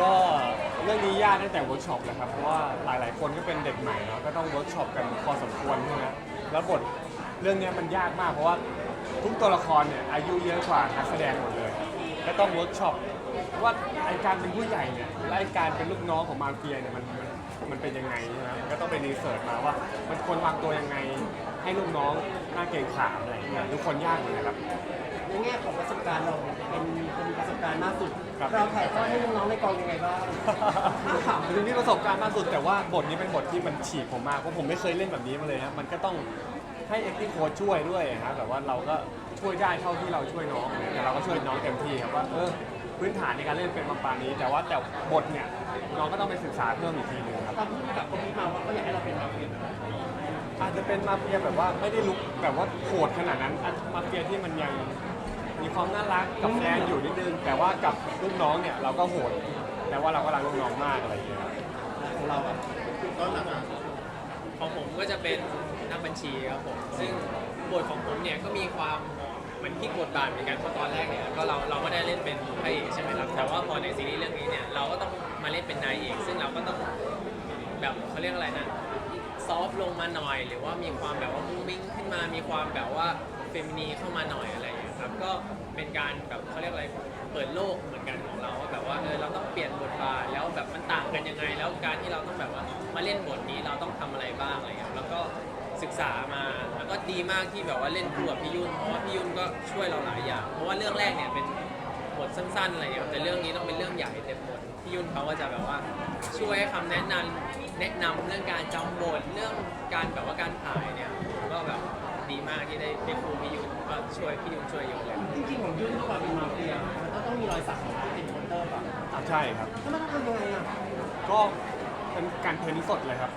ก็เรื่องนี้ยากตั้งแต่เวิร์กช็อปเลยครับเพราะว่าหลายๆ คนก็เป็นเด็กใหม่เนาะก็ต้องเวิร์กช็อปกันพอสมควรใช่ไหมแล้วบทเรื่องเนี้ยมันยากมากเพราะว่าทุกตัวละครเนี่ยอายุเยอะกว่านักแสดงหมดเลยก็ต้องเวิร์กช็อปว่าไอการเป็นผู้ใหญ่เนี่ยและไอการเป็นลูกน้องของมาเฟียเนี่ยมันมันมันเป็นยังไงใช่ไหมมันก็ต้องไปรีเสิร์ชมาว่า มันควรวางตัวยังไงให้ลูกน้องน้าเกรงขามอะไรอย่างเงี้ยทุกคนยากเลยนะครับ ในแง่ของประสบการณ์เราเป็นเป็นประสบการณ์มากสุด ครับ เราถ่ายทอดให้น้องๆในกองยังไงบ้างถามถึงที่ประสบการณ์มากสุด แต่ว่าบทนี้เป็นบทที่มันฉีกผมมากเพราะผมไม่เคยเล่นแบบนี้มาเลยครับมันก็ต้องให้ acting coach ช่วยด้วยครับแบบว่าเราก็ช่วยได้เท่าที่เราช่วยน้องเนี่ยแต่เราก็ช่วยน้องเต็มที่ครับว่าเออพื้นฐานในการเล่นเป็นประมาณนี้ แต่ว่าแต่บทเนี่ยน้องก็ต้องไปศึกษาเพิ่มอีกทีหนึงครับ ตอนที่กับคนที่มาว่าเขาอยากให้เราเป็นมาเฟียอาจจะเป็นมาเฟียแบบว่าไม่ได้ลุกแบบว่าโหดขนาดนั้นอาจมาเฟียที่มันยัง มีความน่ารักกับแฟนอยู่นิดนึง แต่ว่ากับลูกน้องเนี่ยเราก็โหดแต่ว่าเราก็รักลูกน้องมากอะไรอย่างเงี้ยครับของเราอะของผมก็จะเป็นนักบัญชีครับผม ซึ่งบทของผมเนี่ยก็มีความเหมือนพลิกบทบาทเหมือนกันเพราะตอนแรกเนี่ยก็เราเราก็ได้เล่นเป็นพระเอกใช่ไหมครับ แต่ว่าพอในซีรีส์เรื่องนี้เนี่ยเราก็ต้องมาเล่นเป็นนายเอกซึ่งเราก็ต้องแบบเขาเรียกอะไรนะ ซอฟต์ลงมาหน่อย หรือว่ามีความแบบว่ามุ้งมิ้งขึ้นมามีความแบบว่า เฟมินีเข้ามาหน่อยอะไรอย่างเงี้ยครับก็เป็นการแบบเขาเรียกอะไรเปิดโลกเหมือนกันของเราว่าแบบว่าเออเราต้องเปลี่ยนบทบาทแล้วแบบมันต่างกันยังไง แล้วการที่เราต้องแบบว่ามาเล่นบทนี้เราต้องทำอะไรบ้างอะไรอย่างเงี้ยแล้วก็ศึกษามาแล้วก็ดีมากที่แบบว่าเล่นคู่กับพี่ยุ่นเพราะว่าพี่ยุ่นก็ช่วยเราหลายอย่าง เพราะว่าเรื่องแรกเนี่ยเป็นบทสั้นๆอะไรอย่างเงี้ยแต่เรื่องนี้ต้องเป็นเรื่องใหญ่เต็มบทพี่ยุ่นเขาก็จะแบบว่าช่วยให้คำแนะนำแนะนำเรื่องการจำบทเรื่องการแบบว่าการถ่าย มากที่ได้ได้ครูพี่ยุ่นก็ช่วยพี่ยุ่นช่วยเยอะเลย จริงๆของยุ่นด้วยความเป็นมาเฟียมันก็ต้องมีรอยสักของที่เป็นเคาน์เตอร์ป่ะอะใช่ครับแล้วมันต้องทำยังไงอะก็เป็นการเพ้นท์สดเลยครับ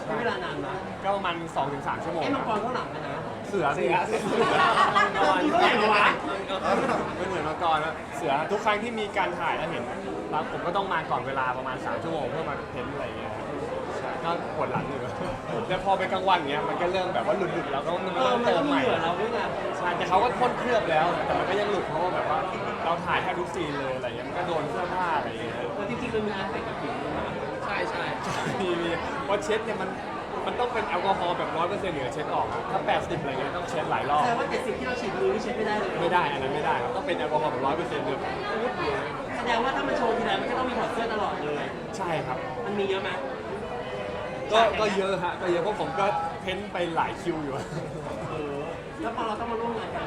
ใช้เวลานานนะก็ประมาณ2-3 ชั่วโมงไอ้คมัรังบกรข้างหลังนะนะ เสือเสือเสือมีเท่าไหร่วะไม่เหมือนมังกรนะเสือทุกครั้งที่มีการถ่ายแล้วเห็นแล้วผมก็ต้องมาก่อนเวลาประมาณ 3 ชั่วโมงเพื่อมาเพ้นท์อะไรอย่างเงี้ยครับใช่ก็ปวดหลังอยู่แล้วพอเป็นกลางวันเงี้ยมันก็เริ่มแบบว่าหลุดๆแล้วก็มันเออต้องมันเติก็มมีใหม่เหงื่อเราด้วยนะใช่แต่เขาก็พ่นเคลือบแล้ว แต่มันก็ยังหลุดเพราะว่าแบบว่าเราถ่ายแทบทุกซีนเลยอะไรเงี้ยมันก็โดนเสื้อผ้าอะไรอย่างเงี้ยแล้วจริงๆมันมีอาร์ตกับผิวด้วยนะใช่ใช่มีมีเพราะเช็ดเนี่ยมัน มันต้องเป็นแอลกอฮอล์แบบร้อยเปอร์เซ็นต์เหนือเช็ดออกอะถ้า80อะไรเงี้ยต้องเช็ดหลายรอบแสดงว่าเจ็ดสิบที่เราฉีดมือนี่เช็ดไม่ได้เลย ไม่ได้อันนั้นไม่ได้ครับต้องเป็นแอลกอฮอล์แบบร้อยเปอร์เซ็นต์เลยแสดงว่าถ้ามันโชว์ทีไรมันก็ต้องมีถอดเสื้อตลอดเลย ใช่ครับ มันมีเยอะไหมก็ก็เยอะฮะก็เยอะเพราะผมก็เพ้นไปหลายคิวอยู่เออแล้วพอเราต้องมาร่วมงานกัน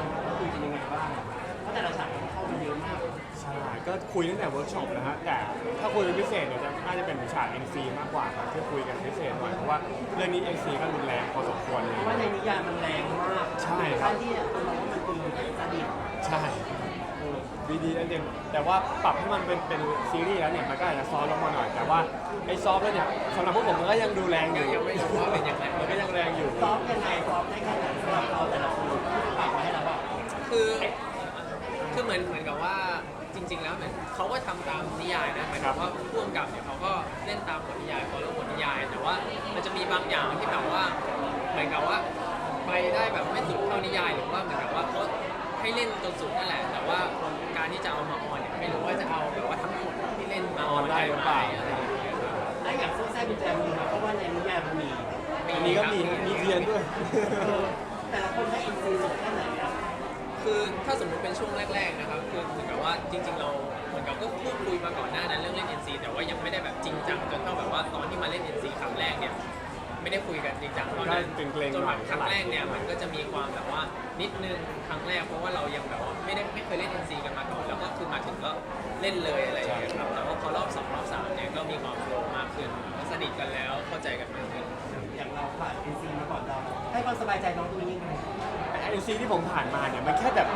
ก็คุยตั้งแต่เวิร์กช็อปนะฮะแต่ถ้าคุยเป็นพิเศษเนี่ยจะน่าจะเป็นฉาก NC มากกว่าครับที่คุยกันพิเศษหน่อยเพราะว่าเรื่องนี้ NC ก็รุนแรงพอสมควรเลยเพราะว่าในนิยายมันแรงมากใช่ครับขั้นที่คนมองว่ามันคือซาดิสใช่ดีดีนั่นเองแต่ว่าปรับให้มันเป็นเป็นซีรีส์แล้วเนี่ยมันก็อาจจะซอฟต์ลงมาหน่อย แต่ว่าไอ้ซอฟต์แล้วเนี่ยสำหรับพวกผมมันก็ยังดูแรงอยู่ยังไม่รู้ว่าเป็นยังไงมันก็ยังแรงอยู่ซอฟต์ยังไงซอฟต์ได้แค่ไหนสำหรับเราแต่ละคนฝากไว้ให้เราว่าคือคือเหมือนเหมือนกับว่าจ ริง ๆ แล้วเหมือนเขาก็ทำตามนิยายนะหมายถึงว่าพ่วงกับเนี่ยเขาก็เล่นตามบทนิยายพอแล้วบทนิยาย แต่ว่ามันจะมีบางอย่างที่แบบว่าเหมือนกับว่าไปได้แบบไม่สุดเท่านิยายหรือว่าเหมือนกับว่าเขาให้เล่นจนสุดนั่นแหละ แต่ว่าการที่จะเอามาออนเนี่ยไม่รู้ว่าจะเอาแบบว่าทั้งหมดที่เล่นมาออนได้หรือเปล่า อะไรอย่างเงี้ยครับและอย่างโซ่แซ่กุญแจมือนะเพราะว่าในนิยายมันมีอันนี้ก็มีฮะมีเรียนด้วย เออแต่ละคนให้อินซีสุดแค่ไหนอะ คือถ้าสมมติเป็นช่วงแรก ๆ นะครับ คือเหมือนกับว่าจริง ๆ เราเหมือนกับก็พูดคุยมาก่อนหน้านั้นเรื่องเล่น NC แต่ว่ายังไม่ได้แบบจริงจังจนเท่าแบบว่าตอนที่มาเล่น NC ครั้งแรกเนี่ยไม่ได้คุยกันจริงจังตอนนั้นก็เกรงๆจนหน่แบอยบครั้งแรกเนี่ยมันก็จะมีความแบบว่านิดนึงครั้งแรกเพราะว่าเรายังแบบว่าไม่ได้ไม่เคยเล่น NC กันมาก่อนแล้วก็คือมาถึงก็เล่นเลยอะไรอย่างเงี้ยครับแต่ว่าพอรอบสองรอบสามเนี่ยก็มีความโฟล์มากขึ้นก็สนิทกันแล้วเข้าใจกันมากขึ้นอย่างเราผ่านอินซีมาก่อนเราให้ความสบายใจน้องตรงนี้ยังไง ไอซีที่ผมผ่านมาเนี่ยมันแค่แบบ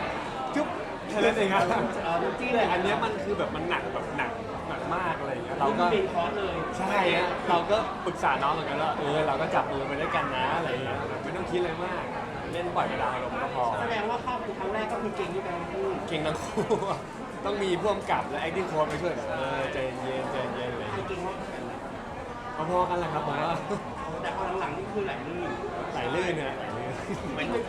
จุ๊บแค่นั้นเองครับเออดูจี้เลแต่ยอันเนี้ยมันคือแบบมันหนักแบบหนักหนักมากอะไรอย่างเงี้ยเราเราก็ก็เป็นคอร์สเลยใช่ฮะเราก็ปรึกษาน้องเหมือนกันว่าเออเราก็จับมือไปด้วยกันนะอะไรอย่างเงี้ยแบบไม่ต้องคิดอะไรมาก เล่นปล่อยเวลาอารมณ์ก็พอแสดงว่าเข้าคือครั้งแรกก็คือเก่งที่กันทั้งคู่เก่งทั้งคู่ต้องมีพ่วงกับและ acting coach ไปช่วยแบบเออใจเย็นใจเย็นอะไรอย่างใครเงี้ยเก่งมากกว่ากันพอๆกันแหละครับผมว่าแต่พอหลังๆนี่คือไหลลื่นไหลลื่นเนี่ยไหลลื่น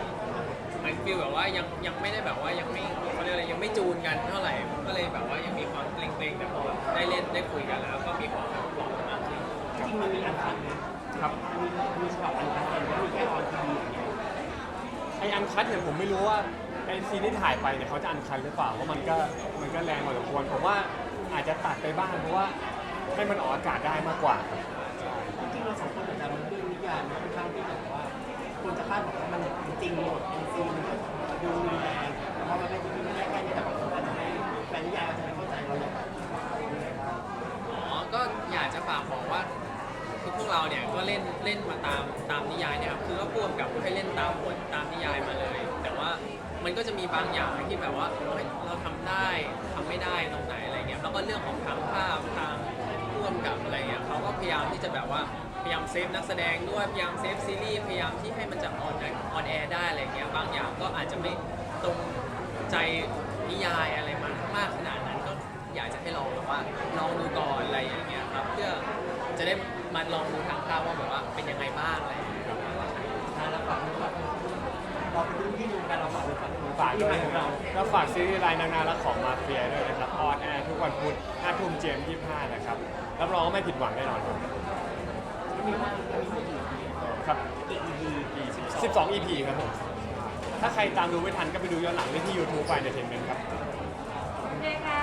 ฟีลแบบว่ายังยังไม่ได้แบบว่ายังไม่เขาเรียกอะไรยังไม่จูนกันเท่าไหร่ก็เลยแบบว่ายังมีความเกรงๆแต่พอแบบได้เล่นได้คุยกันแล้ว ก็มีความปลอดมากขึ้นจริงๆมันมีอันคันไหมครับมีมีฉบับอันคันเองแล้วมีแค่ออนทีวีอย่างเงี้ยไออันคัดเนี่ยผมไม่รู้ว่าไอซีนที่ถ่ายไปเนี่ยเขาจะอันคัดหรือเปล่าเพราะมันก็มันก็แรงพอสมควรผมว่าอาจจะตัดไปบ้างเพราะว่าให้มันออกอากาศได้มากกว่าครับจริงๆเราสองคนอาจจะมัน มันจริงหมดเอ็นซีนดูแรงแต่พอมันเป็นจริงๆมันได้แค่นี้แต่บางคนอาจจะไม่แฟนนิยายอาจจะไม่เข้าใจเราเลยอ๋อก็อยากจะฝากบอกว่าคือพวกเราเนี่ยก็เล่นเล่นมาตามตามนิยายเนี่ยครับคือก็พ่วงกับให้เล่นตามบทตามนิยายมาเลย แต่ว่ามันก็จะมีบางอย่างที่แบบว่าเฮ้ยเราทำได้ทำไม่ได้ตรงไหนอะไรเงี้ยแล้วก็เรื่องของทางภาพทางพ่วงกับอะไรเงี้ยเขาก็พยายามที่จะแบบว่า พยายามเซฟนักแสดงด้วยพยายามเซฟซีรีส์พยายามที่ให้มันจะออนออนแอร์ได้อะไรเงี้ยบางอย่างก็อาจจะไม่ตรงใจนิยายอะไรมามากขนาดนั้นก็อยากจะให้ลองแบบว่าลองดูก่อนอะไรอย่างเงี้ยครับเพื่อจะได้มาลองดูทางภาพว่าแบบว่าเป็นยังไงบ้างอะไรอย่างเงี้ยครับอ่าแล้วฝากด้วยว่าเราเป็นรุ่นพี่ดูกันเราฝากด้วยฝากด้วยนะครับก็ฝากซีรีส์รายนานาและของมาเฟียด้วยนะครับออนแอร์ทุกวันพุธ5ทุ่มเจมส์25นะครับรับรองว่าไม่ผิดหวังแน่นอนครับมีมากมีไม่กี่ ครับ 12 EP ครับผม ถ้าใครตามดูไม่ทันก็ไปดูย้อนหลังได้ที่ YouTube ไฟในเทนเมนครับ โอเคค่ะ